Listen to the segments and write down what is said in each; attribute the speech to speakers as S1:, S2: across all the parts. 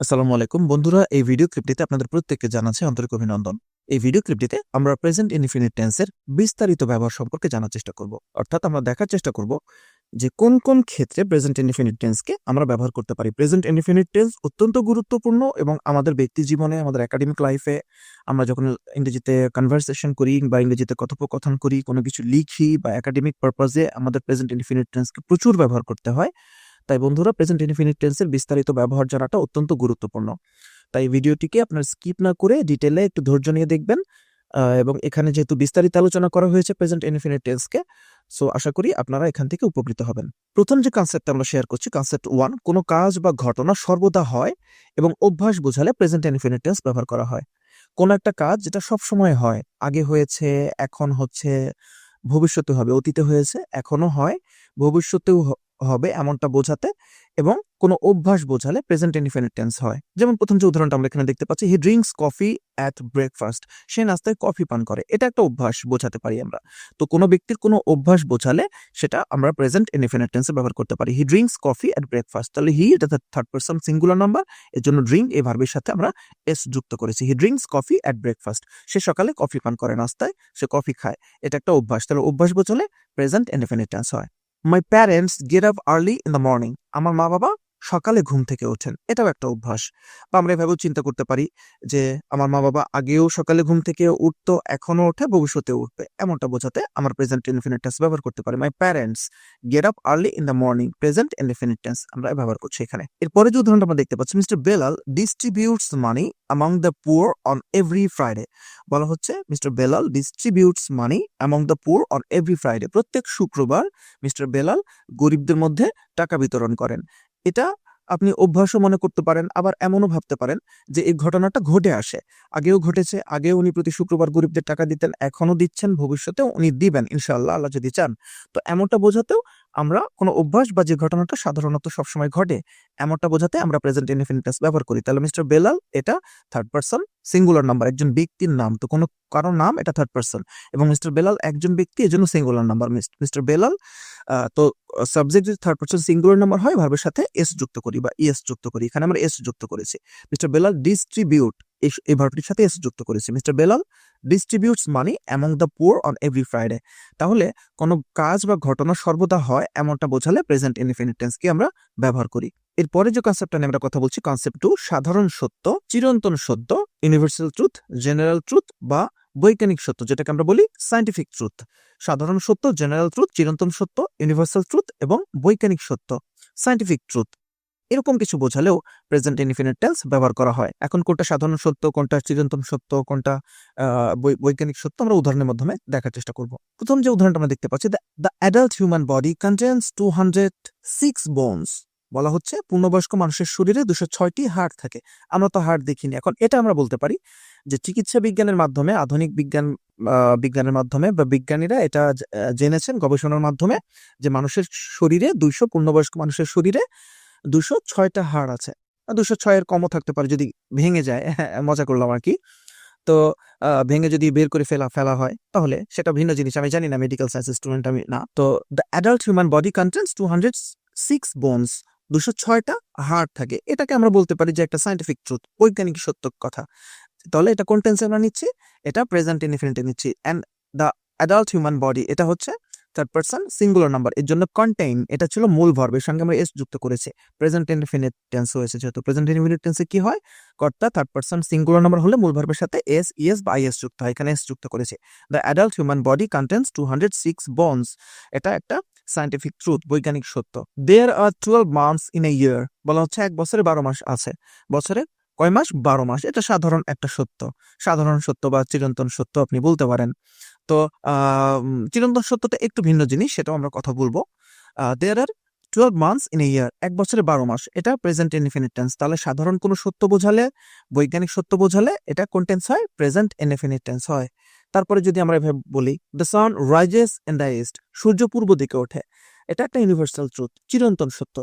S1: আসসালামু আলাইকুম। বন্ধুরা, এই ভিডিও ক্লিপটিতে আপনাদের প্রত্যেককে জানাচ্ছি আন্তরিক অভিনন্দন। এই ভিডিও ক্লিপটিতে আমরা প্রেজেন্ট ইনফিনিট টেন্সের বিস্তারিত ব্যবহার সম্পর্কে জানার চেষ্টা করব। অর্থাৎ আমরা দেখার চেষ্টা করব যে কোন কোন ক্ষেত্রে প্রেজেন্ট ইনফিনিট টেন্সকে আমরা ব্যবহার করতে পারি। প্রেজেন্ট ইনফিনিট টেন্স অত্যন্ত গুরুত্বপূর্ণ এবং আমাদের ব্যক্তি জীবনে, আমাদের একাডেমিক লাইফে আমরা যখন ইংরেজিতে কনভারসেশন করি বা ইংরেজিতে কথোপকথন করি, কোনো কিছু লিখি বা একাডেমিক পারপাজে আমাদের প্রেজেন্ট ইনফিনিট টেন্সকে প্রচুর ব্যবহার করতে হয় তাই বন্ধুরা প্রেজেন্ট ইনফিনিট টেন্সের বিস্তারিত ব্যবহার জানাটা অত্যন্ত গুরুত্বপূর্ণ। তাই ভিডিওটিকে আপনার স্কিপ না করে ডিটেলে একটু ধৈর্য নিয়ে দেখবেন এবং এখানে যেহেতু বিস্তারিত আলোচনা করা হয়েছে প্রেজেন্ট ইনফিনিট টেন্সকে সো আশা করি আপনারা এখান থেকে উপকৃত হবেন। প্রথম যে কনসেপ্ট আমরা শেয়ার করছি কনসেপ্ট ওয়ান কোনো কাজ বা ঘটনা সর্বদা হয় এবং অভ্যাস বোঝালে প্রেজেন্ট ইনফিনিট টেন্স ব্যবহার করা হয়। কোনো একটা কাজ যেটা সব সময় হয়, আগে হয়েছে, এখন হচ্ছে, ভবিষ্যতে হবে, অতীতে হয়েছে এখনও হয়, ভবিষ্যতেও হবে এমনটা বোঝাতে এবং কোনো অভ্যাস বোঝালে প্রেজেন্ট ইনফিনিট টেন্স হয়। যেমন প্রথম যে উদাহরণটা আমরা এখানে দেখতে পাচ্ছি he drinks coffee at breakfast সে নাস্তায় কফি পান করে। এটা একটা অভ্যাস বোঝাতে পারি আমরা। তো কোনো ব্যক্তির কোনো অভ্যাস বোঝালে সেটা আমরা প্রেজেন্ট ইনফিনিট টেন্সে ব্যবহার করতে পারি। He drinks coffee at breakfast তাহলে হি এটা থার্ড পার্সন সিঙ্গুলার নাম্বার এর জন্য ড্রিঙ্ক এই ভার্বের সাথে আমরা এস যুক্ত করেছি। He drinks coffee at breakfast সে সকালে কফি পান করে নাস্তায়। সে কফি খায়। এটা একটা অভ্যাস। তাহলে অভ্যাস বোঝালে প্রেজেন্ট ইনফিনিট টেন্স হয়। My parents get up early in the morning আমার মা বাবা সকালে ঘুম থেকে ওঠেন। এটাও একটা অভ্যাস। বা আমরা এভাবেও চিন্তা করতে পারি যে, আমার মা বাবা আগেও সকালে ঘুম থেকে উঠতো এখনও ওঠে, ভবিষ্যতেও উঠবে। এমনটা বোঝাতে আমার প্রেজেন্ট ইনফিনিট টেন্স ব্যবহার করতে পারি। My parents get up early in the morning present infinite tense আমরা ব্যবহার করছি এখানে। এরপরে যে উদাহরণটা আমরা দেখতে পাচ্ছি mister Belal distributes money among the poor on every Friday বলা হচ্ছে mister Belal distributes money among the poor on every Friday প্রত্যেক শুক্রবার মিস্টার বেলাল গরিবদের মধ্যে টাকা বিতরণ করেন। এটা আপনি অভ্যাসও মনে করতে পারেন, আবার এমনও ভাবতে পারেন যে এই ঘটনাটা ঘটে আসে। আগেও ঘটেছে, আগেও উনি প্রতি শুক্রবার গরিবদের টাকা দিতেন, এখনও দিচ্ছেন, ভবিষ্যতেও উনি দিবেন, ইনশাআল্লাহ, আল্লাহ যদি চান। তো এমনটা বোঝাতেও আমরা কোনো অভ্যাস বা যে ঘটনাটা সাধারণত সবসময় ঘটে, এমনটা বোঝাতে আমরা প্রেজেন্ট ইনফিনিটাস ব্যবহার করি। তাহলে মিস্টার বেলাল, এটা থার্ড পার্সন সিঙ্গুলার নাম্বার একজন ব্যক্তির নাম। তো কোনো কারও নাম, এটা থার্ড পার্সন এবং মিস্টার বেলাল একজন ব্যক্তি, এজন্য সিঙ্গুলার নাম্বার মিস্টার বেলাল তো সাবজেক্ট যদি থার্ড পার্সন সিঙ্গুলার নাম্বার হয় ভার্বের সাথে এস যুক্ত করি বা ইএস যুক্ত করি। এখানে আমরা এস যুক্ত করেছি। মিস্টার বেলাল ডিস্ট্রিবিউট এই ভার্বটির সাথে এস যুক্ত করেছি। Mister Belal distributes money among the poor on every Friday তাহলে কোনো কাজ বা ঘটনা সর্বদা হয় এমনটা বোঝালে প্রেজেন্ট ইনফিনিট টেন্সকে আমরা ব্যবহার করি। এরপরে যে কনসেপ্টটা নিয়ে আমরা কথা বলছি কনসেপ্ট টু সাধারণ সত্য, চিরন্তন সত্য ইউনিভার্সাল ট্রুথ জেনারেল ট্রুথ বা বৈজ্ঞানিক সত্য, যেটাকে আমরা বলি সায়েন্টিফিক ট্রুথ সাধারণ সত্য জেনারেল ট্রুথ চিরন্তন সত্য ইউনিভার্সাল ট্রুথ এবং বৈজ্ঞানিক সত্য সায়েন্টিফিক ট্রুথ এরকম কিছু বোঝালেও প্রেজেন্ট ইনফিনিট টেন্স ব্যবহার করা হয়। এখন কোনটা সাধারণ সত্য, কোনটা চিরন্তন সত্য, কোনটা বৈজ্ঞানিক সত্য আমরা উদাহরণের মাধ্যমে দেখার চেষ্টা করব। প্রথম যে উদাহরণটা আমরা দেখতে পাচ্ছি the adult human body contains two hundred six bones বলা হচ্ছে পূর্ণবয়স্ক মানুষের শরীরে দুশো ছয়টি হাড় থাকে। আমরা তো হাড় দেখিনি। এখন এটা আমরা বলতে পারি যে চিকিৎসা বিজ্ঞানের মাধ্যমে, আধুনিক বিজ্ঞান বিজ্ঞানের মাধ্যমে বা বিজ্ঞানীরা এটা জেনেছেন গবেষণার মাধ্যমে যে মানুষের শরীরে দুইশো পূর্ণবয়স্ক মানুষের শরীরে দুশো ছয়টা হাড় আছে। দুশো ছয়ের কমও থাকতে পারে যদি ভেঙে যায়, মজা করলাম আর কি। তো ভেঙে যদি বের করে ফেলা ফেলা হয়, তাহলে সেটা ভিন্ন জিনিস। আমি জানি না মেডিকেল সায়েন্স স্টুডেন্ট আমি না। তো the adult human body contains two hundred six bones দুশো ছয়টা হাড় থাকে। এটাকে আমরা বলতে পারি যে একটা সাইন্টিফিক ট্রুথ বৈজ্ঞানিক সত্য কথা। তাহলে এটা কোন টেন্সে আমরা নিচ্ছি? এটা প্রেজেন্ট ইনফিনিটে নিচ্ছি। And the adult human body এটা হচ্ছে থার্ড পার্সন সিঙ্গুলার নাম্বার এর জন্য কন্টেইন এটা ছিল মূল ভার্বের সঙ্গে আমরা এস যুক্ত করেছি। প্রেজেন্ট ইনফিনিট টেন্স হয়েছে যেহেতু। প্রেজেন্ট ইনফিনিট টেন্সে কি হয়? কর্তা থার্ড পার্সন সিঙ্গুলার নাম্বার হলে মূল ভার্বের সাথে এস ইএস বা আইএস যুক্ত হয়। এখানে এস যুক্ত করেছে। The adult human body contains two hundred six bones এটা একটা সায়েন্টিফিক ট্রুথ বৈজ্ঞানিক সত্য। There are twelve months in a year বলা হচ্ছে এক বছরে বারো মাস আছে। বছরে কয় মাস? বারো মাস। এটা সাধারণ একটা সত্য। সাধারণ সত্য বা চিরন্তন সত্য আপনি বলতে পারেন। তো চিরন্তন সত্যটা একটু ভিন্ন জিনিস, সেটাও আমরা কথা বলব। There are twelve months in a year এক বছরে বারো মাস। এটা প্রেজেন্ট ইনফিনিট টেন্স তাহলে সাধারণ কোনো সত্য বোঝালে, বৈজ্ঞানিক সত্য বোঝালে, এটা কোন টেন্স হয়? প্রেজেন্ট ইনফিনিট টেন্স হয়। তারপরে যদি আমরা এভাবে বলি the sun rises in the east সূর্য পূর্ব দিকে ওঠে। এটা একটা ইউনিভার্সাল ট্রুথ চিরন্তন সত্য।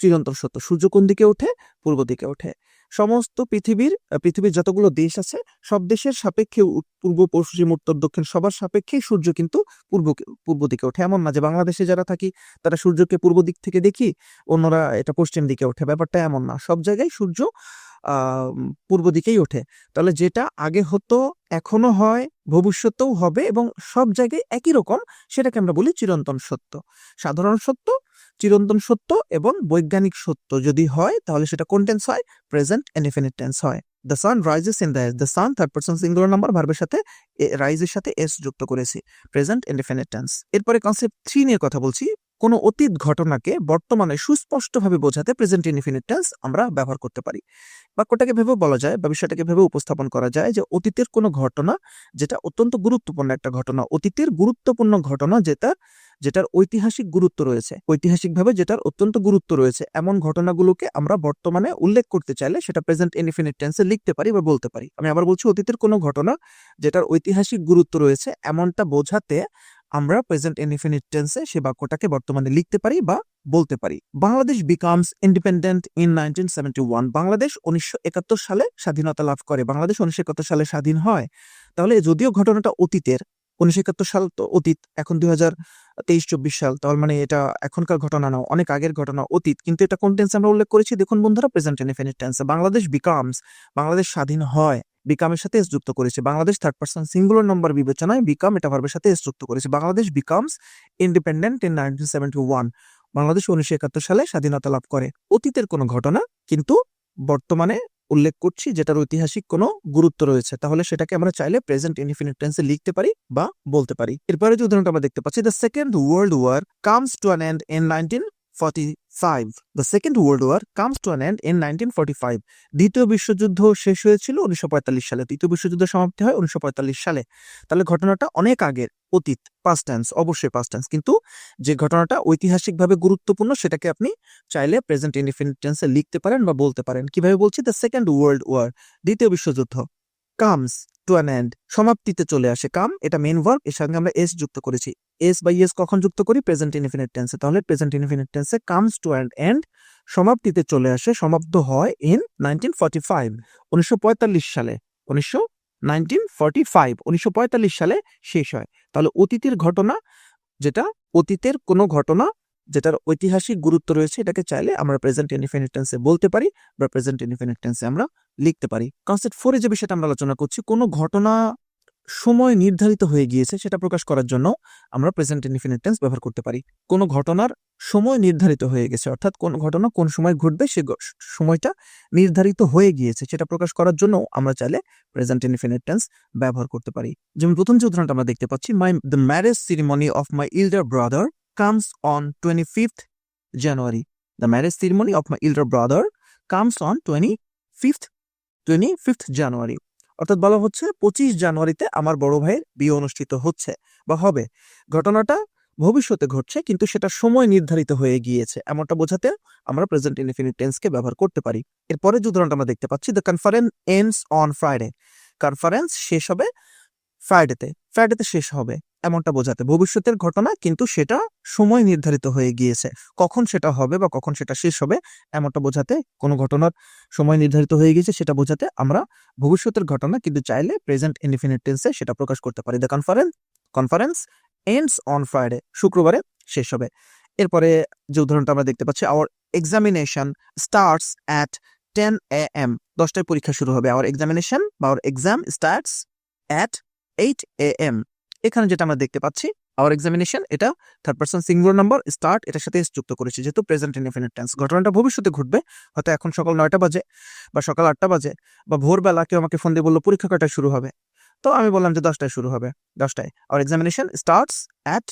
S1: চিরন্তন সত্য। সূর্য কোন দিকে ওঠে? পূর্ব দিকে ওঠে। সমস্ত পৃথিবীর পৃথিবীর যতগুলো দেশ আছে, সব দেশের সাপেক্ষে পূর্ব, পশ্চিম, উত্তর, দক্ষিণ সবার সাপেক্ষেই সূর্য কিন্তু পূর্ব পূর্ব দিকে ওঠে। এমন না যে বাংলাদেশে যারা থাকি, তারা সূর্যকে পূর্ব দিক থেকে দেখি, অন্যরা এটা পশ্চিম দিকে ওঠে। ব্যাপারটা এমন না। সব জায়গায় সূর্য পূর্ব দিকেই ওঠে। তাহলে যেটা আগে হতো এখনও হয়, ভবিষ্যতেও হবে এবং সব জায়গায় একই রকম, সেটাকে আমরা বলি চিরন্তন সত্য। সাধারণ সত্য চিরন্তন সত্য এবং বৈজ্ঞানিক সত্য। যদি হয়, তাহলে সেটা কোন টেন্স হয়? প্রেজেন্ট ইনডিফিনিট টেন্স হয়। The sun rises in the the sun third person singular number ভার্বের সাথে রাইজের সাথে এস যুক্ত করেছি। প্রেজেন্ট ইনডিফিনিট টেন্স এরপরে কনসেপ্ট থ্রি নিয়ে কথা বলছি। কোনো অতীত ঘটনাকে বর্তমানে সুস্পষ্টভাবে বোঝাতে প্রেজেন্ট ইনডিফিনিট টেন্স আমরা ব্যবহার করতে পারি। বাক্যটাকে ভেবে বলা যায় বা বিষয়টাকে ভেবে উপস্থাপন করা যায় যে অতীতের কোনো ঘটনা যেটা অত্যন্ত গুরুত্বপূর্ণ একটা ঘটনা। অতীতের গুরুত্বপূর্ণ ঘটনা যেটা যেটার ঐতিহাসিক গুরুত্ব রয়েছে। ঐতিহাসিকভাবে যেটার অত্যন্ত গুরুত্ব রয়েছে, এমন ঘটনাগুলোকে আমরা বর্তমানে উল্লেখ করতে চাইলে সেটা প্রেজেন্ট ইনডিফিনিট টেন্সে লিখতে পারি বা বলতে পারি। আমি আবার বলছি, অতীতের কোনো ঘটনা যেটার ঐতিহাসিক গুরুত্ব রয়েছে, এমনটা বোঝাতে আমরা প্রেজেন্ট ইনডিফিনিট টেন্সে সে বাক্যটাকে বর্তমানে লিখতে পারি বা বলতে পারি। Bangladesh becomes independent in nineteen Bangladesh উনিশশো একাত্তর সালে স্বাধীনতা লাভ করে। বাংলাদেশ উনিশশো একাত্তর সালে স্বাধীন হয়। তাহলে যদিও ঘটনাটা অতীতের, উনিশশো একাত্তর সাল তো অতীত, এখন দুই হাজার তেইশ চব্বিশ সাল। তাহলে মানে এটা এখনকার ঘটনা না, অনেক আগের ঘটনা, অতীত। কিন্তু এটা কোন টেন্সে আমরা উল্লেখ করেছি? দেখুন বন্ধুরা প্রেজেন্ট ইনডিফিনিট টেন্সে বাংলাদেশ বিকামস বাংলাদেশ স্বাধীন হয় বিকামের সাথে এস যুক্ত করেছে। Bangladesh third person singular number বিবেচনায় বিকাম এটা ভার্বের সাথে এস যুক্ত করেছে। Bangladesh becomes independent in nineteen seventy one Bangladesh উনিশশো একাত্তর সালে স্বাধীনতা লাভ করে। অতীতের কোনো ঘটনা, কিন্তু বর্তমানে উল্লেখ করছি যেটার ঐতিহাসিক কোনো গুরুত্ব রয়েছে। তাহলে সেটাকে আমরা চাইলে প্রেজেন্ট ইনফিনিট টেন্সে লিখতে পারি বা বলতে পারি। এরপরে যে উদাহরণটা আমরা দেখতে পাচ্ছি the second world war comes to an end in nineteen forty five the second world war comes to an end in nineteen forty five দ্বিতীয় বিশ্বযুদ্ধ শেষ হয়েছিল উনিশশো পঁয়তাল্লিশ সালে। তৃতীয় বিশ্বযুদ্ধ সমাপ্তি হয় উনিশশো পঁয়তাল্লিশ সালে। তাহলে ঘটনাটা অনেক আগের। অতীত পাস্ট অবশ্যই পাস্ট কিন্তু যে ঘটনাটা ঐতিহাসিকভাবে গুরুত্বপূর্ণ, সেটাকে আপনি চাইলে প্রেজেন্ট ইনডিফিনিট লিখতে পারেন বা বলতে পারেন। কীভাবে বলছি? দ্য সেকেন্ড ওয়ার্ল্ড ওয়ার দ্বিতীয় বিশ্বযুদ্ধ। কামস টু অ্যান এন্ড সমাপ্তিতে চলে আসে কাম এটা মেন ভার্ব এর সঙ্গে আমরা এস যুক্ত করেছি। এস বা ইএস কখন যুক্ত করি? প্রেজেন্ট ইনফিনিট টেন্সে তাহলে প্রেজেন্ট ইনফিনিট টেন্সে কামস টু অ্যান এন্ড সমাপ্তিতে চলে আসে, সমাপ্ত হয় ইন নাইনটিন ফর্টি ফাইভ উনিশশো পঁয়তাল্লিশ সালে। উনিশশো নাইনটিন ফর্টি ফাইভ উনিশশো পঁয়তাল্লিশ সালে শেষ হয়। তাহলে অতীতের ঘটনা, যেটা অতীতের কোনো ঘটনা যেটার ঐতিহাসিক গুরুত্ব রয়েছে, এটাকে চাইলে আমরা প্রেজেন্ট ইনফিনিট টেন্সে বলতে পারি বা প্রেজেন্ট ইনফিনিট টেন্সে আমরা লিখতে পারি। কনসেপ্ট ফোরে যে বিষয়টা আমরা আলোচনা করছি, কোনো ঘটনা সময় নির্ধারিত হয়ে গিয়েছে সেটা প্রকাশ করার জন্য আমরা প্রেজেন্ট ইনফিনিট টেন্স ব্যবহার করতে পারি। কোনো ঘটনার সময় নির্ধারিত হয়ে গেছে, অর্থাৎ কোন ঘটনা কোন সময় ঘটবে সে সময়টা নির্ধারিত হয়ে গিয়েছে সেটা প্রকাশ করার জন্য আমরা চাইলে প্রেজেন্ট ইনফিনিট টেন্স ব্যবহার করতে পারি। যেমন প্রথম যে উদাহরণটা আমরা দেখতে পাচ্ছি my the marriage ceremony of my elder brother fifth January the marriage ceremony of my elder brother comes on twenty fifth twenty fifth January অর্থাৎ বলা হচ্ছে পঁচিশ জানুয়ারিতে আমার বড় ভাইয়ের বিয়ে অনুষ্ঠিত হচ্ছে বা হবে। ঘটনাটা ভবিষ্যতে ঘটছে, কিন্তু সেটা সময় নির্ধারিত হয়ে গিয়েছে। এমনটা বোঝাতে আমরা প্রেজেন্ট ইনফিনিট টেন্সকে ব্যবহার করতে পারি। এরপরে যে উদাহরণটা আমরা দেখতে পাচ্ছি the conference ends on Friday conference শেষ হবে ফ্রাইডেতে ফ্রাইডেতে শেষ হবে, এমনটা বোঝাতে। ভবিষ্যতের ঘটনা কিন্তু সেটা সময় নির্ধারিত হয়ে গিয়েছে। কখন সেটা হবে বা কখন সেটা শেষ হবে, এমনটা বোঝাতে কোনো ঘটনার সময় নির্ধারিত হয়ে গিয়েছে, সেটা বোঝাতে আমরা ভবিষ্যতের ঘটনা কিন্তু চাইলে প্রেজেন্ট ইনডিফিনিট টেন্সে সেটা প্রকাশ করতে পারি। The conference conference ends on Friday শুক্রবারে শেষ হবে। এরপরে যে উদাহরণটা আমরা দেখতে পাচ্ছি our examination starts at ten A M দশটায় পরীক্ষা শুরু হবে। আওয়ার এক্সামিনেশন বা our exam starts at eight A M এখানে যেটা আমরা দেখতে পাচ্ছি আওয়ার এক্সামিনেশন এটা third person singular number start এটার সাথে যুক্ত করেছে, যেহেতু প্রেজেন্ট ইনডিফিনিট টেন্স ঘটনাটা ভবিষ্যতে ঘটবে, হয়তো এখন সকাল নয়টা বাজে বা সকাল আটটা বাজে বা ভোরবেলা কেউ আমাকে ফোন দিয়ে বলল, পরীক্ষা কয়টায় শুরু হবে? তো আমি বললাম যে দশটায় শুরু হবে, দশটায়। আর examination starts at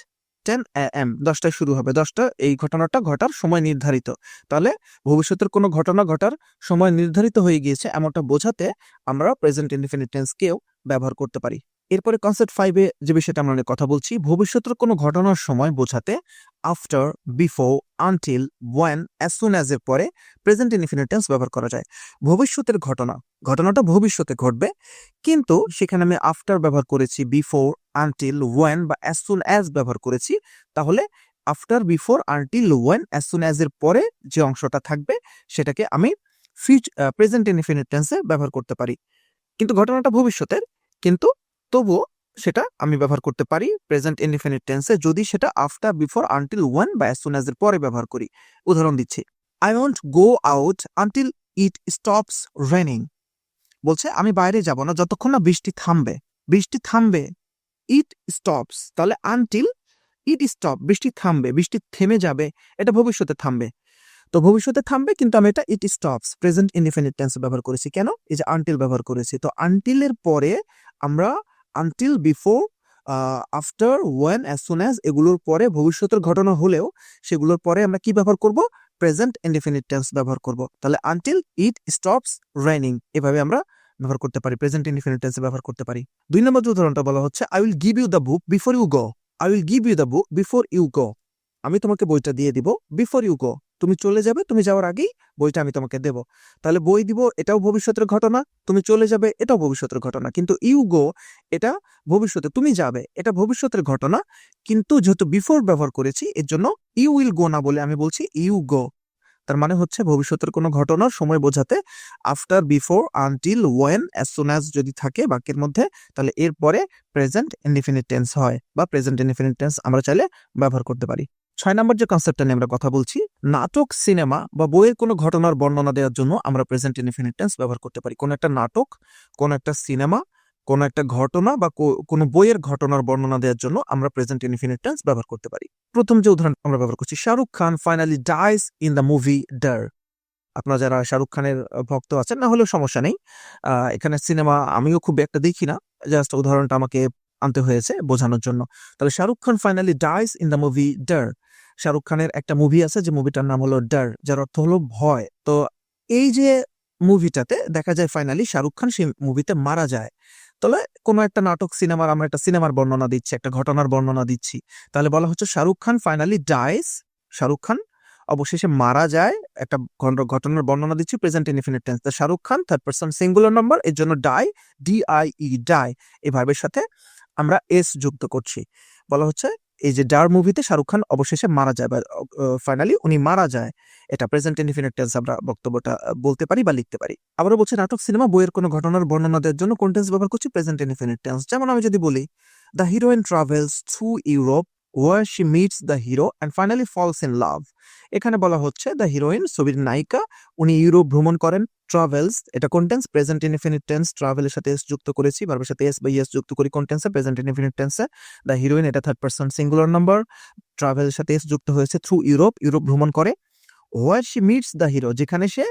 S1: ten A M দশটায় শুরু হবে। দশটা, এই ঘটনাটা ঘটার সময় নির্ধারিত। তাহলে ভবিষ্যতের কোনো ঘটনা ঘটার সময় নির্ধারিত হয়ে গিয়েছে, এমনটা বোঝাতে আমরা প্রেজেন্ট ইনডিফিনিট টেন্সকেও ব্যবহার করতে পারি। এরপরে কনসেপ্ট ফাইভে যে বিষয়টা আমরা কথা বলছি, ভবিষ্যতের কোনো ঘটনার সময় বোঝাতে after before until when as soon as এর পরে প্রেজেন্ট ইনডিফিনিট টেন্স ব্যবহার করা যায়। ভবিষ্যতের ঘটনা, ঘটনাটা ভবিষ্যতে ঘটবে, কিন্তু সেখানে আমি আফটার ব্যবহার করেছি বিফোর আনটিল ওয়েন বা অ্যাজ সুন অ্যাজ ব্যবহার করেছি, তাহলে after before until when as soon as এর পরে যে অংশটা থাকবে, সেটাকে আমি ফিউচ প্রেজেন্ট ইনডিফিনিট টেন্সে ব্যবহার করতে পারি। কিন্তু ঘটনাটা ভবিষ্যতের, কিন্তু তবুও সেটা আমি ব্যবহার করতে পারি প্রেজেন্ট ইনডিফিনিট টেন্সে যদি সেটা আফটার বিফোর আনটিল ওয়ান বা অ্যাজ পরে ব্যবহার করি। উদাহরণ দিচ্ছি I want go out until it stops raining বলছে, আমি বাইরে যাব না যতক্ষণ না বৃষ্টি থামবে। বৃষ্টি থামবে ইট স্টপস তাহলে আনটিল ইট স্টপ বৃষ্টি থামবে, বৃষ্টি থেমে যাবে, এটা ভবিষ্যতে থামবে। তো ভবিষ্যতে থামবে, কিন্তু আমি এটা it stops present indefinite tense ব্যবহার করেছি। কেন? এই যে আনটিল ব্যবহার করেছি। তো আনটিলের পরে আমরা until before after when as soon as এগুলোর পরে ভবিষ্যতের ঘটনা হলেও সেগুলোর পরে আমরা কি ব্যবহার করব? প্রেজেন্ট ইনডিফিনিট টেন্স ব্যবহার করব। তাহলে আনটিল ইট স্টপস রেনিং এভাবে আমরা ব্যবহার করতে পারি প্রেজেন্ট ইনডিফিনিট টেন্সে ব্যবহার করতে পারি। দুই নম্বর উদাহরণটা বলা হচ্ছে I will give you the book before you go I will give you the book before you go আমি তোমাকে বইটা দিয়ে দিব বিফোর ইউ গো তুমি চলে যাবে, তুমি যাওয়ার আগেই বইটা আমি তোমাকে দেব। তাহলে বই দিব, এটাও ভবিষ্যতের ঘটনা, তুমি চলে যাবে, এটাও ভবিষ্যতের ঘটনা। কিন্তু ইউ গো এটা ভবিষ্যতে, তুমি যাবে, এটা ভবিষ্যতের ঘটনা। কিন্তু যেহেতু বিফোর ব্যবহার করেছি, এর জন্য ইউ উইল গো না বলে আমি বলছি ইউ গো তার মানে হচ্ছে ভবিষ্যতের কোনো ঘটনার সময় বোঝাতে after before until when as soon as যদি থাকে বাক্যের মধ্যে, তাহলে এরপরে প্রেজেন্ট ইনডিফিনিট টেন্স হয়, বা প্রেজেন্ট ইনডিফিনিট টেন্স আমরা চাইলে ব্যবহার করতে পারি। ছয় নম্বর যে কনসেপ্টটা নিয়ে আমরা কথা বলছি, নাটক সিনেমা বা বইয়ের কোনো ঘটনার বর্ণনা দেওয়ার জন্য আমরা প্রেজেন্ট ইনডিফিনিট টেন্স ব্যবহার করতে পারি। কোনো একটা নাটক, কোনো একটা সিনেমা কোনো একটা ঘটনা বা কোনো বইয়ের ঘটনার বর্ণনা দেওয়ার জন্য আমরা প্রেজেন্ট ইনডিফিনিট টেন্স ব্যবহার করতে পারি। প্রথম যে উদাহরণ আমরা ব্যবহার করছি, Shahrukh Khan finally dies in the movie Darr আপনারা যারা শাহরুখ খানের ভক্ত আছেন, না হলেও সমস্যা নেই। এখানে সিনেমা আমিও খুব একটা দেখি না। জাস্ট উদাহরণটা আমাকে আনতে হয়েছে বোঝানোর জন্য। তাহলে Shahrukh Khan finally dies in the movie Darr Shahrukh খানের একটা মুভি আছে যে মুভিটার নাম হলো ডার যার অর্থ হলো ভয়। তো এই যে মুভিটাতে দেখা যায় ফাইনালি শাহরুখ খান সেই মুভিতে মারা যায়। তাহলে কোনো একটা নাটক সিনেমার, আমরা একটা সিনেমার বর্ণনা দিচ্ছি, একটা ঘটনার বর্ণনা দিচ্ছি। তাহলে বলা হচ্ছে শাহরুখ খান ফাইনালি ডাইস শাহরুখ খান অবশেষে মারা যায়, একটা ঘট- ঘটনার বর্ণনা দিচ্ছি present infinite tense Shahrukh Khan third person singular number এর জন্য die D I E die এই সাথে আমরা এস যুক্ত করছি। বলা হচ্ছে, এই যে ডার মুভিতে শাহরুখ খান অবশেষে মারা যায় বা ফাইনালি উনি মারা যায়। এটা প্রেজেন্ট ইনফিনিট টেন্স আমরা বক্তব্যটা বলতে পারি বা লিখতে পারি। আবারও বলছে, নাটক, সিনেমা, বইয়ের কোনো ঘটনার বর্ণনা দেওয়ার জন্য কোন টেন্স ব্যবহার করছি প্রেজেন্ট ইনফিনিট টেন্স যেমন আমি যদি বলি the heroine travels through Europe where she meets the hero and finally falls in love এখানে বলা হচ্ছে দ্য হিরোইন ছবির নায়িকা, উনি ইউরোপ ভ্রমণ করেন ট্রাভেলস এটা কোন টেন্স প্রেজেন্ট ইনফিনিট টেন্স ট্রাভেলের সাথে এস যুক্ত করেছি ভার্বের সাথে এস বা ইয়েস যুক্ত করি কোন টেন্সে প্রেজেন্ট ইনফিনিট টেন্সে দ্য হিরোইন এটা থার্ড পার্সন সিঙ্গুলার নাম্বার ট্রাভেলের সাথে এস যুক্ত হয়েছে থ্রু ইউরোপ ইউরোপ ভ্রমণ করে। Where she meets the hero যেখানে সে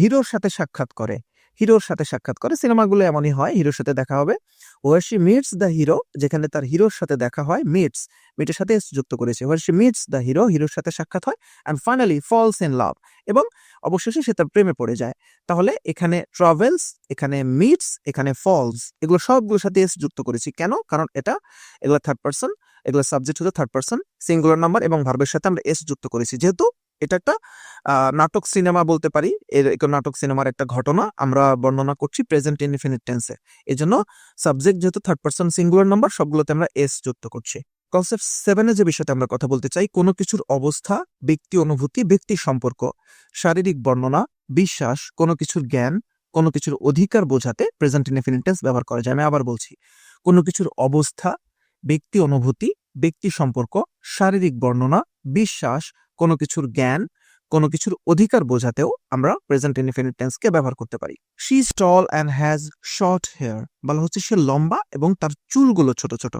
S1: হিরোর সাথে সাক্ষাৎ করে, হিরোর সাথে সাক্ষাৎ করে, সিনেমাগুলো এমনই হয়, হিরোর সাথে দেখা হবে। Where she meets the hero, যেখানে তার হিরোর সাথে দেখা হয় মিটস, মিটের সাথে এস যুক্ত করেছে। Where she meets the hero, হিরোর সাথে সাক্ষাৎ হয় and finally falls in love এবং অবশেষে সে তার প্রেমে পড়ে যায়। তাহলে এখানে ট্রাভেলস এখানে মিটস এখানে ফলস এগুলো সবগুলোর সাথে এস যুক্ত করেছি। কেন? কারণ এটা এগুলো থার্ড পার্সন এগুলো সাবজেক্ট হচ্ছে থার্ড পার্সন সিঙ্গুলার নাম্বার এবং ভার্বের সাথে আমরা এস যুক্ত করেছি। যেহেতু এটা একটা নাটক সিনেমা বলতে পারি। এর নাটক সিনেমার একটা ঘটনা আমরা বর্ণনা করছি প্রেজেন্ট ইনফিনিট টেন্সে এই জন্য সাবজেক্ট যেহেতু থার্ড পার্সন সিঙ্গুলার নাম্বার সবগুলোতে আমরা এস যুক্ত করছি। কনসেপ্ট সেভেনে যে বিষয়টা আমরা কথা বলতে চাই, কোনো কিছুর অবস্থা, ব্যক্তি অনুভূতি, ব্যক্তি সম্পর্ক, শারীরিক বর্ণনা, বিশ্বাস, কোনো কিছুর জ্ঞান, কোনো কিছুর অধিকার বোঝাতে প্রেজেন্ট ইনফিনিট টেন্স ব্যবহার করা যায়। আমি আবার বলছি, কোনো কিছুর অবস্থা, ব্যক্তি অনুভূতি ব্যক্তি সম্পর্ক, শারীরিক বর্ণনা, বিশ্বাস, কোনো কিছুর জ্ঞান, কোনো কিছুর অধিকার বোঝাতেও আমরা প্রেজেন্ট ইনফিনিট টেন্সকে ব্যবহার করতে পারি। She stall tall and has short hair বলা হচ্ছে সে লম্বা এবং তার চুলগুলো ছোট ছোট।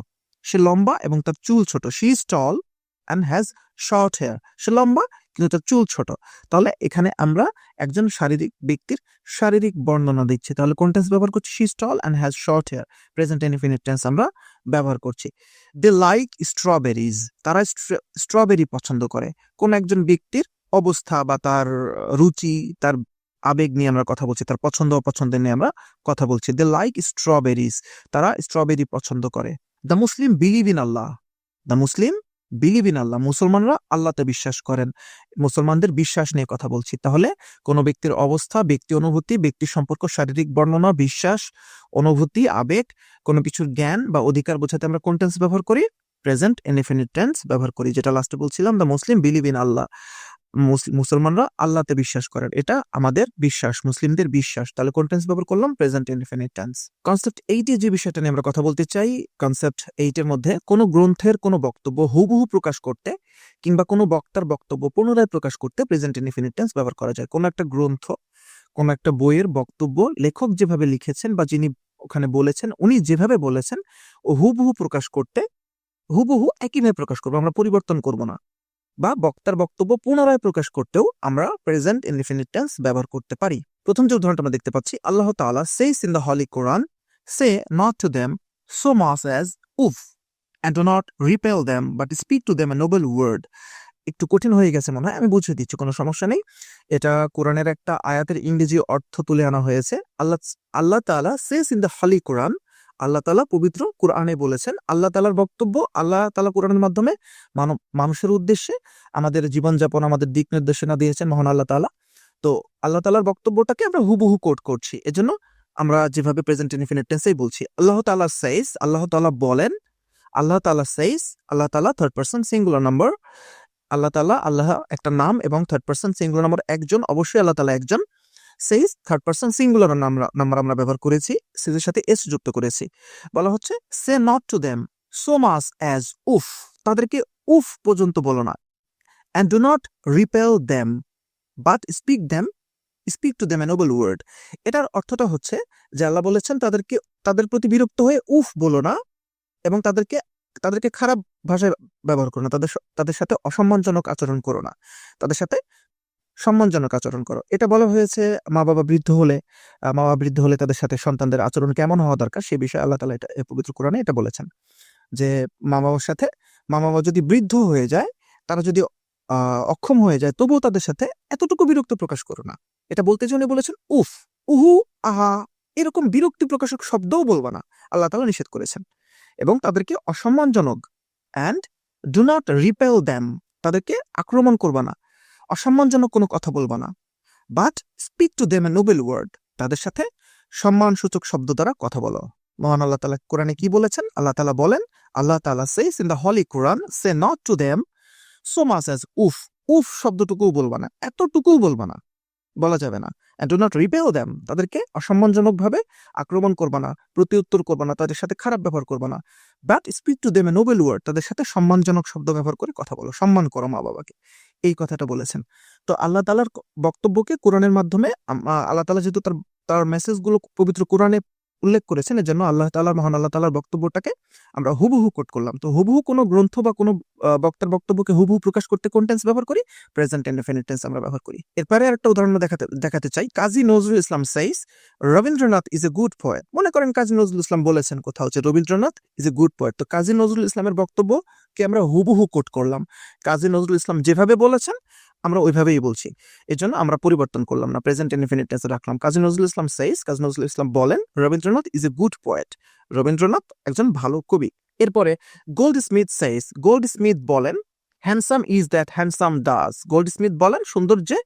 S1: সে লম্বা এবং তার চুল ছোট। She stall tall and has short hair সে লম্বা কিন্তু তার চুল ছোট। তাহলে এখানে আমরা একজন শারীরিক ব্যক্তির শারীরিক বর্ণনা দিচ্ছি। তাহলে কোন টেন্স ব্যবহার করছি? She is tall and has short hair present infinite tense আমরা ব্যবহার করছি। দে লাইক স্ট্রবেরিজ তারা স্ট্রবেরি পছন্দ করে। কোন একজন ব্যক্তির অবস্থা বা তার রুচি, তার আবেগ নিয়ে আমরা কথা বলছি, তার পছন্দ, অপছন্দের নিয়ে আমরা কথা বলছি। দে লাইক স্ট্রবেরিজ তারা স্ট্রবেরি পছন্দ করে। The Muslim believe in Allah the Muslim believe in Allah, মুসলমানরা আল্লাহতে বিশ্বাস করেন। মুসলমানদের বিশ্বাস নিয়ে কথা বলছি। তাহলে কোনো ব্যক্তির অবস্থা, ব্যক্তি অনুভূতি ব্যক্তি সম্পর্ক, শারীরিক বর্ণনা, বিশ্বাস, অনুভূতি, আবেগ, কোনো কিছুর জ্ঞান বা অধিকার বোঝাতে আমরা কোন ব্যবহার করি? প্রেজেন্ট ইনডিফিনিট টেন্স ব্যবহার করি, যেটা লাস্টে বলছিলাম the Muslim believe in Allah. মুসলমানরা আল্লাহতে বিশ্বাস করেন। এটা আমাদের বিশ্বাস, মুসলিমদের বিশ্বাস। তাহলে কোন টেন্স ব্যবহার করলাম? প্রেজেন্ট ইনডিফিনিট টেন্স কনসেপ্ট এইটে যে বিষয়টা নিয়ে আমরা কথা বলতে চাই কনসেপ্ট এইটের মধ্যে কোনো গ্রন্থের কোনো বক্তব্য হুবহু প্রকাশ করতে কিংবা কোনো বক্তার বক্তব্য পুনরায় প্রকাশ করতে প্রেজেন্ট ইনডিফিনিট টেন্স ব্যবহার করা যায়। কোনো একটা গ্রন্থ, কোন একটা বইয়ের বক্তব্য লেখক যেভাবে লিখেছেন বা যিনি ওখানে বলেছেন, উনি যেভাবে বলেছেন, ও হুবহু প্রকাশ করতে, হুবহু একইভাবে প্রকাশ করব। আমরা পরিবর্তন করব না। বা বক্তার বক্তব্য পুনরায় প্রকাশ করতেও আমরা প্রেজেন্ট ইনডিফিনিট টেন্স ব্যবহার করতে পারি। প্রথম যে উদাহরণটা আমরা দেখতে পাচ্ছি, Allah Taala says in the holy Quran say not to them so much as উফ and do not repel them but speak to them a noble word একটু কঠিন হয়ে গেছে মনে হয়, আমি বুঝিয়ে দিচ্ছি, কোনো সমস্যা নেই। এটা কোরআনের একটা আয়াতের ইংরেজি অর্থ তুলে আনা হয়েছে। আল্লাহ আল্লাহ তাআলা সেস in the holy Quran Allah তাআলা পবিত্র কোরআনে বলেছেন, আল্লাহ তাআলার বক্তব্য আল্লাহ তালা কোরআনের মাধ্যমে মানব, মানুষের উদ্দেশ্যে আমাদের জীবনযাপন, আমাদের দিক নির্দেশনা দিয়েছেন মহান আল্লাহ তালা। তো আল্লাহ তালার বক্তব্যটাকে আমরা হুবহু কোট করছি। এজন্য আমরা যেভাবে প্রেজেন্ট ইনফিনিট বলছি, আল্লাহ তালা সাইজ আল্লাহ তালা বলেন, আল্লাহ Taala says Allah Taala third person singular number Allah Taala Allah একটা নাম এবং থার্ড পার্সন সিঙ্গুলার নাম্বার একজন, অবশ্যই আল্লাহ তালা একজন। Says third person singular number আমরা ব্যবহার করেছি সিজের সাথে এস যুক্ত করেছি। বলা হচ্ছে say not to them so much as উফ তাদেরকে উফ পর্যন্ত বলো না। And do not repel them but speak them speak to a noble word এটার অর্থটা হচ্ছে, যে আল্লাহ বলেছেন, তাদেরকে, তাদের প্রতি বিরক্ত হয়ে উফ বলো না, এবং তাদেরকে তাদেরকে খারাপ ভাষায় ব্যবহার করো না, তাদের তাদের সাথে অসম্মানজনক আচরণ করো না। তাদের সাথে সম্মানজনক আচরণ করো। এটা বলা হয়েছে মা বাবা বৃদ্ধ হলে মা বাবা বৃদ্ধ হলে তাদের সাথে সন্তানদের আচরণ কেমন হওয়া দরকার সে বিষয়ে আল্লাহ তালা এটা পবিত্র কোরআনে এটা বলেছেন। যে মা বাবার সাথে মা বাবা যদি বৃদ্ধ হয়ে যায়, তারা যদি অক্ষম হয়ে যায়, তবুও তাদের সাথে এতটুকু বিরক্ত প্রকাশ করো না। এটা বলতে যে উনি বলেছেন, উফ, উহু, আহা, এরকম বিরক্তি প্রকাশক শব্দও বলবা না, আল্লাহ তালা নিষেধ করেছেন। এবং তাদেরকে অসম্মানজনক and do not repel them তাদেরকে আক্রমণ করবা না। অসম্মানজনক কোনো কথা বলব না। But speak to them a noble word তাদের সাথে সম্মানসূচক শব্দ দ্বারা কথা বলো। মহান আল্লাহ তালা কোরআনে কি বলেছেন? আল্লাহ তালা বলেন, Allah Taala says in the holy Quran say not to them so much as উফ উফ শব্দটুকুও বলবা না। এতটুকুও বলবা না। বলা যাবে না। And do not repel them তাদেরকে অসম্মানজনকভাবে আক্রমণ করবা না প্রতিউত্তর করবা না, তাদের সাথে খারাপ ব্যবহার করবা না। But speak to them a noble word তাদের সাথে সম্মানজনক শব্দ ব্যবহার করে কথা বলো। সম্মান করো মা বাবাকে। এই কথাটা বলেছেন। তো আল্লাহ তালার বক্তব্যকে কোরআনের মাধ্যমে আল্লাহ তালা যেহেতু তার তার মেসেজগুলো পবিত্র কোরআনে উল্লেখ করেছেন। এর জন্য আল্লাহ তালার মহান আল্লাহ তালার বক্তব্যটাকে আমরা হুবহু কোট করলাম। তো হুবহু কোনো গ্রন্থ বা কোনো বক্তার বক্তব্যকে হুবহু প্রকাশ করতে কোন টেন্স ব্যবহার করি? প্রেজেন্ট ইনডেফিনিট টেন্স আমরা ব্যবহার করি। এরপরে আরেকটা উদাহরণ দেখাতে দেখাতে চাই। Kazi Nazrul Islam says Rabindranath is a good poet মনে করেন কাজী নজরুল ইসলাম বলেছেন কোথাও যে Rabindranath is a good poet তো কাজী নজরুল ইসলামের বক্তব্যকে আমরা হুবহু কোট করলাম। কাজী নজরুল ইসলাম যেভাবে বলেছেন আমরা ওইভাবেই বলছি। এর জন্য আমরা পরিবর্তন করলাম না। প্রেজেন্ট ইনফিনিট টেন্সে রাখলাম। কাজী নজরুল ইসলাম সেইস কাজী নজরুল ইসলাম বলেন, Rabindranath is a good poet Rabindranath একজন ভালো কবি। এরপরে Goldsmith says Goldsmith বলেন handsome is that handsome does Goldsmith বলেন সুন্দর যে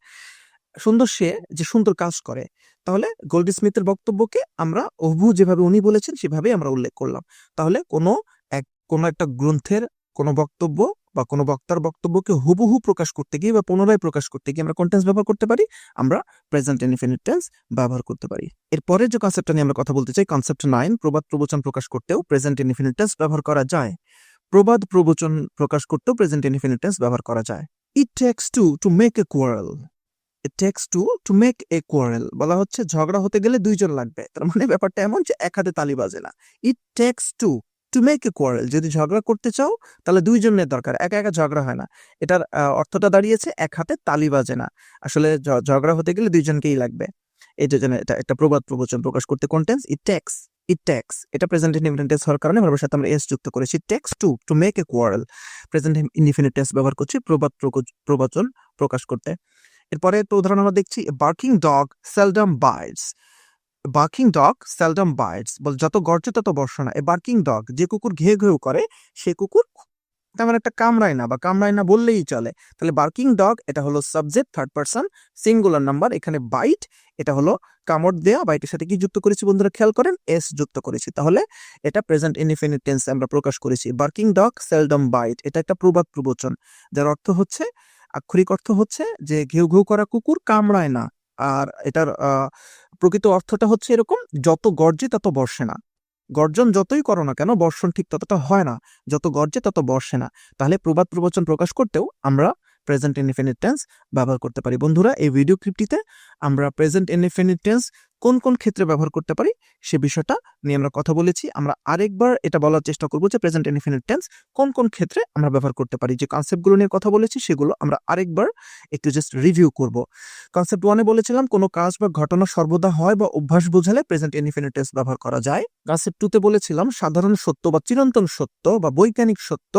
S1: সুন্দর সে যে সুন্দর কাজ করে। তাহলে গোল্ড স্মিথের বক্তব্যকে আমরা অভু যেভাবে উনি বলেছেন, সেভাবেই আমরা উল্লেখ করলাম। তাহলে কোনো এক, কোনো একটা গ্রন্থের কোনো বক্তব্য বা কোনো বক্তার বক্তব্যকে হুবহু প্রকাশ করতে গিয়ে বা পুনরায় প্রকাশ করতে গিয়ে আমরা কোন টেন্স ব্যবহার করতে পারি, আমরা প্রেজেন্ট ইনফিনিট টেন্স ব্যবহার করতে পারি। এরপরে যে কনসেপ্টটা নিয়ে আমরা কথা বলতে চাই কনসেপ্ট নাইন প্রবাদ প্রবচন প্রকাশ করতেও প্রেজেন্ট ইনফিনিট টেন্স ব্যবহার করা যায়। প্রবাদ প্রবচন প্রকাশ করতেও প্রেজেন্ট ইনফিনিট টেন্স ব্যবহার করা যায়। It takes two to make a quarrel it takes two to make a quarrel বলা হচ্ছে ঝগড়া হতে গেলে দুইজন লাগবে। তার মানে ব্যাপারটা এমন যে এক হাতে তালি বাজে না। It takes two to make a quarrel যদি ঝগড়া করতে চাও, তাহলে দুইজনের দরকার। একা একা ঝগড়া হয় না। এটার অর্থটা দাঁড়িয়েছে এক হাতে তালি বাজে না। আসলে ঝগড়া হতে গেলে দুইজনকেই লাগবে। এই জন্য এটা একটা প্রবাদ প্রবচন প্রকাশ করতে contains it takes it takes এটা প্রেজেন্ট ইনডিফিনিটেন্স হওয়ার কারণে আমরা সাথে আমরা এস যুক্ত করেছি। Takes two to make a quarrel present indefinite tense ব্যবহার করছি প্রবাদ প্রবচন প্রকাশ করতে। এরপরে তো উদাহরণ আমরা দেখছি barking dog seldom bites barking dog seldom bites বল, যত গর্জে তত বর্ষণা। এ বার্কিং ডগ যে কুকুর ঘেউ ঘেউ করে, সে কুকুর তেমন একটা কামড়ায় না বা কামড়ায় না বললেই চলে। তাহলে বার্কিং ডগ এটা হলো subject third person singular number এখানে বাইট এটা হলো কামড় দেয়া বাইটের সাথে কি যুক্ত করেছি বন্ধুরা, খেয়াল করেন? এস যুক্ত করেছি। তাহলে এটা প্রেজেন্ট ইনডিফিনিট টেন্স আমরা প্রকাশ করেছি। বার্কিং ডগ সেলডম বাইট এটা একটা প্রবাদ প্রবচন, যার অর্থ হচ্ছে, আক্ষরিক অর্থ হচ্ছে যে ঘেউ ঘেউ করা কুকুর কামড়ায় না, আর এটার প্রকৃত অর্থটা হচ্ছে এরকম, যত গর্জে তত বর্ষে না। গর্জন যতই করো না কেন, বর্ষণ ঠিক ততটা হয় না। যত গর্জে তত বর্ষে না। তাহলে প্রবাদ প্রবচন প্রকাশ করতেও আমরা প্রেজেন্ট ইনডিফিনিট টেন্স ব্যবহার করতে পারি। বন্ধুরা, এই ভিডিও ক্লিপটিতে আমরা প্রেজেন্ট ইনডিফিনিট টেন্স কোন কোন ক্ষেত্রে ব্যবহার করতে পারি সে বিষয়টা নিয়ে আমরা কথা বলেছি। আমরা আরেকবার এটা বলার চেষ্টা করব যে প্রেজেন্ট ইনডিফিনিট টেন্স কোন কোন ক্ষেত্রে আমরা ব্যবহার করতে পারি। যে কনসেপ্টগুলো নিয়ে কথা বলেছি সেগুলো আমরা আরেকবার একটু জাস্ট রিভিউ করব। কনসেপ্ট ওয়ানে বলেছিলাম কোনো কাজ বা ঘটনা সর্বদা হয় বা অভ্যাস বোঝালে প্রেজেন্ট ইনডিফিনিট টেন্স ব্যবহার করা যায়। কনসেপ্ট টুতে বলেছিলাম সাধারণ সত্য বা চিরন্তন সত্য বা বৈজ্ঞানিক সত্য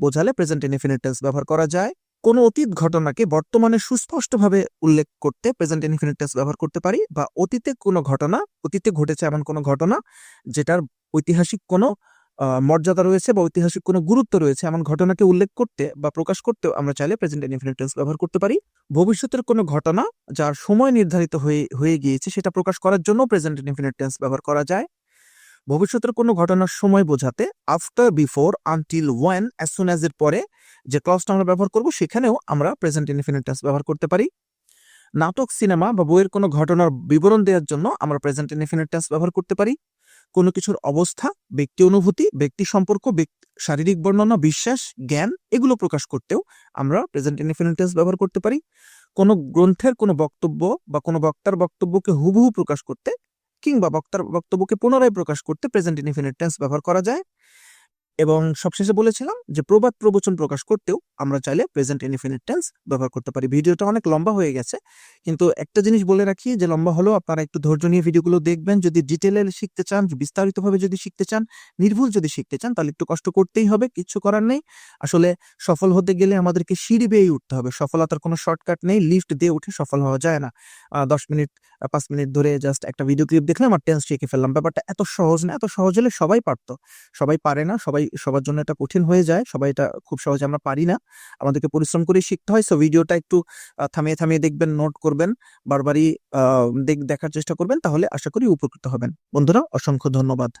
S1: বোঝালে প্রেজেন্ট ইনডিফিনিট টেন্স ব্যবহার করা যায়। কোনো অতীত ঘটনাকে বর্তমানে সুস্পষ্টভাবে উল্লেখ করতে প্রেজেন্ট ইনফিনিট টেন্স ব্যবহার করতে পারি বা অতীতে কোনো ঘটনা, অতীতে ঘটেছে এমন কোনো ঘটনা যেটার ঐতিহাসিক কোনো মর্যাদা রয়েছে বা ঐতিহাসিক কোনো গুরুত্ব রয়েছে এমন ঘটনাকে উল্লেখ করতে বা প্রকাশ করতেও আমরা চাইলে প্রেজেন্ট ইনফিনিট টেন্স ব্যবহার করতে পারি। ভবিষ্যতের কোনো ঘটনা যার সময় নির্ধারিত হয়ে হয়ে গিয়েছে সেটা প্রকাশ করার জন্য প্রেজেন্ট ইনফিনিট টেন্স ব্যবহার করা যায়। ভবিষ্যতের কোনো ঘটনার সময় বোঝাতে after before until when as soon as এর পরে যে ক্লসটা আমরা ব্যবহার করব, সেখানেও আমরা প্রেজেন্ট ইনফিনিট টেন্স ব্যবহার করতে পারি। নাটক সিনেমা বা বইয়ের কোনো ঘটনার বিবরণ দেওয়ার জন্য আমরা প্রেজেন্ট ইনফিনিট টেন্স ব্যবহার করতে পারি। কোনো কিছুর অবস্থা, ব্যক্তি অনুভূতি, ব্যক্তি সম্পর্ক শারীরিক বর্ণনা, বিশ্বাস, জ্ঞান, এগুলো প্রকাশ করতেও আমরা প্রেজেন্ট ইনফিনিট টেন্স ব্যবহার করতে পারি। কোনো গ্রন্থের কোনো বক্তব্য বা কোনো বক্তার বক্তব্যকে হুবহু প্রকাশ করতে কিংবা বক্তার বক্তব্যকে পুনরায় প্রকাশ করতে প্রেজেন্ট ইনফিনিট টেন্স ব্যবহার করা যায়। এবং সবশেষে বলেছিলাম যে প্রবাদ প্রবচন প্রকাশ করতেও আমরা চাইলে প্রেজেন্ট ইনফিনিট টেন্স ব্যবহার করতে পারি। ভিডিওটা অনেক লম্বা হয়ে গেছে। কিন্তু একটা জিনিস বলে রাখি যে লম্বা হলেও আপনারা একটু ধৈর্য নিয়ে ভিডিওগুলো দেখবেন। যদি ডিটেলে শিখতে চান বিস্তারিতভাবে যদি শিখতে চান, নির্ভুল যদি শিখতে চান, তাহলে একটু কষ্ট করতেই হবে কিচ্ছু করার নেই। আসলে সফল হতে গেলে আমাদেরকে সিঁড়ি বেয়ে উঠতে হবে। সফলতার কোনো শর্টকাট নেই, লিফট দিয়ে উঠে সফল হওয়া যায় না। দশ মিনিট পাঁচ মিনিট ধরে জাস্ট একটা ভিডিও ক্লিপ দেখলাম আর টেন্স শিখে ফেললাম। ব্যাপারটা এত সহজ না, এত সহজ হলে সবাই পারতো। সবাই পারে না, সবাই সবার জন্য এটা কঠিন হয়ে যায়, সবাই এটা খুব সহজে আমরা পারি না। আমাদেরকে পরিশ্রম করে শিখতে হয়। সো ভিডিওটা একটু থামিয়ে থামিয়ে দেখবেন নোট করবেন বারবারই দেখার চেষ্টা করবেন তাহলে আশা করি উপকৃত হবেন। বন্ধুরা অসংখ্য ধন্যবাদ।